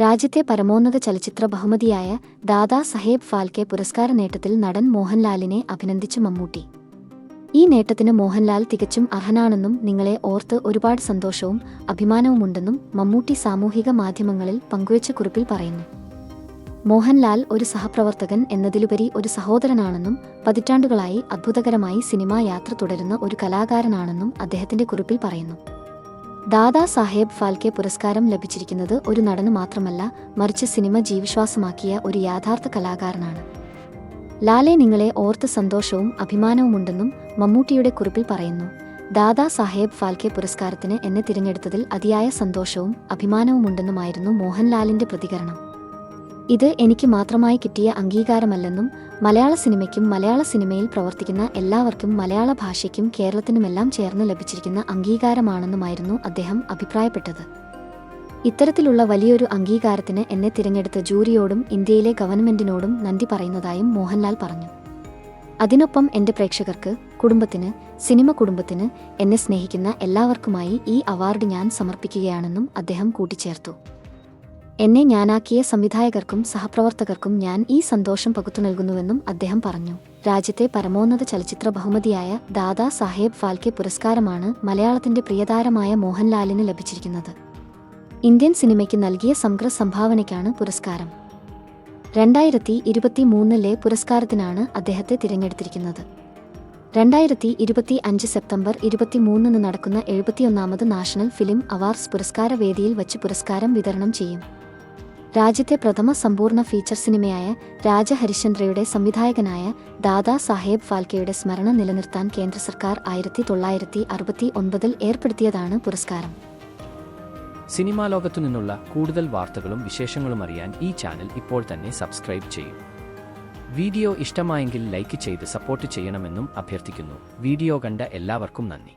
രാജ്യത്തെ പരമോന്നത ചലച്ചിത്ര ബഹുമതിയായ ദാദാ സാഹേബ് ഫാൽക്കെ പുരസ്കാര നേട്ടത്തിൽ നടൻ മോഹൻലാലിനെ അഭിനന്ദിച്ചു മമ്മൂട്ടി. ഈ നേട്ടത്തിന് മോഹൻലാൽ തികച്ചും അർഹനാണെന്നും നിങ്ങളെ ഓർത്ത് ഒരുപാട് സന്തോഷവും അഭിമാനവുമുണ്ടെന്നും മമ്മൂട്ടി സാമൂഹിക മാധ്യമങ്ങളിൽ പങ്കുവച്ച കുറിപ്പിൽ പറയുന്നു. മോഹൻലാൽ ഒരു സഹപ്രവർത്തകൻ എന്നതിലുപരി ഒരു സഹോദരനാണെന്നും പതിറ്റാണ്ടുകളായി അത്ഭുതകരമായി സിനിമാ യാത്ര തുടരുന്ന ഒരു കലാകാരനാണെന്നും അദ്ദേഹത്തിന്റെ കുറിപ്പിൽ പറയുന്നു. ദാദാ സാഹേബ് ഫാൽക്കെ പുരസ്കാരം ലഭിച്ചിരിക്കുന്നത് ഒരു നടന് മാത്രമല്ല മറിച്ച് സിനിമ ജീവിശ്വാസമാക്കിയ ഒരു യാഥാർത്ഥ കലാകാരനാണ്. ലാലെ നിങ്ങളെ ഓർത്ത് സന്തോഷവും അഭിമാനവുമുണ്ടെന്നും മമ്മൂട്ടിയുടെ കുറിപ്പിൽ പറയുന്നു. ദാദാ സാഹേബ് ഫാൽക്കെ പുരസ്കാരത്തിന് എന്നെ തിരഞ്ഞെടുത്തതിൽ അതിയായ സന്തോഷവും അഭിമാനവുമുണ്ടെന്നുമായിരുന്നു മോഹൻലാലിന്റെ പ്രതികരണം. ഇത് എനിക്ക് മാത്രമായി കിട്ടിയ അംഗീകാരമല്ലെന്നും മലയാള സിനിമയ്ക്കും മലയാള സിനിമയിൽ പ്രവർത്തിക്കുന്ന എല്ലാവർക്കും മലയാള ഭാഷയ്ക്കും കേരളത്തിനുമെല്ലാം ചേർന്ന് ലഭിച്ചിരിക്കുന്ന അംഗീകാരമാണെന്നുമായിരുന്നു അദ്ദേഹം അഭിപ്രായപ്പെട്ടത്. ഇത്തരത്തിലുള്ള വലിയൊരു അംഗീകാരത്തിന് എന്നെ തിരഞ്ഞെടുത്ത ജൂറിയോടും ഇന്ത്യയിലെ ഗവൺമെന്റിനോടും നന്ദി പറയുന്നതായും മോഹൻലാൽ പറഞ്ഞു. അതിനൊപ്പം എന്റെ പ്രേക്ഷകർക്ക് കുടുംബത്തിന് സിനിമ കുടുംബത്തിന് എന്നെ സ്നേഹിക്കുന്ന എല്ലാവർക്കുമായി ഈ അവാർഡ് ഞാൻ സമർപ്പിക്കുകയാണെന്നും അദ്ദേഹം കൂട്ടിച്ചേർത്തു. എന്നെ ഞാനാക്കിയ സംവിധായകർക്കും സഹപ്രവർത്തകർക്കും ഞാൻ ഈ സന്തോഷം പകുത്തു നൽകുന്നുവെന്നും അദ്ദേഹം പറഞ്ഞു. രാജ്യത്തെ പരമോന്നത ചലച്ചിത്ര ബഹുമതിയായ ദാദാ സാഹേബ് ഫാൽക്കെ പുരസ്കാരമാണ് മലയാളത്തിന്റെ പ്രിയതാരമായ മോഹൻലാലിന് ലഭിച്ചിരിക്കുന്നത്. ഇന്ത്യൻ സിനിമയ്ക്ക് നൽകിയ സംഗ്ര സംഭാവനയ്ക്കാണ് പുരസ്കാരം. രണ്ടായിരത്തി ഇരുപത്തി മൂന്നിലെ പുരസ്കാരത്തിനാണ് അദ്ദേഹത്തെ തിരഞ്ഞെടുത്തിരിക്കുന്നത്. രണ്ടായിരത്തി ഇരുപത്തി അഞ്ച് സെപ്റ്റംബർ ഇരുപത്തിമൂന്നിന് നടക്കുന്ന എഴുപത്തിയൊന്നാമത് നാഷണൽ ഫിലിം അവാർഡ്സ് പുരസ്കാര വേദിയിൽ വച്ച് പുരസ്കാരം വിതരണം ചെയ്യും. രാജ്യത്തെ പ്രഥമ സമ്പൂർണ ഫീച്ചർ സിനിമയായ രാജഹരിശ്ചന്ദ്രയുടെ സംവിധായകനായ ദാദാ സാഹേബ് ഫാൽക്കെയുടെ സ്മരണ നിലനിർത്താൻ കേന്ദ്ര സർക്കാർ ആയിരത്തി തൊള്ളായിരത്തി അറുപത്തി ഒൻപതിൽ ഏർപ്പെടുത്തിയതാണ് പുരസ്കാരം. സിനിമാ ലോകത്തു നിന്നുള്ള കൂടുതൽ വാർത്തകളും വിശേഷങ്ങളും അറിയാൻ ഈ ചാനൽ ഇപ്പോൾ തന്നെ സബ്സ്ക്രൈബ് ചെയ്യും. വീഡിയോ ഇഷ്ടമായെങ്കിൽ ലൈക്ക് ചെയ്ത് സപ്പോർട്ട് ചെയ്യണമെന്നും അഭ്യർത്ഥിക്കുന്നു. വീഡിയോ കണ്ട എല്ലാവർക്കും നന്ദി.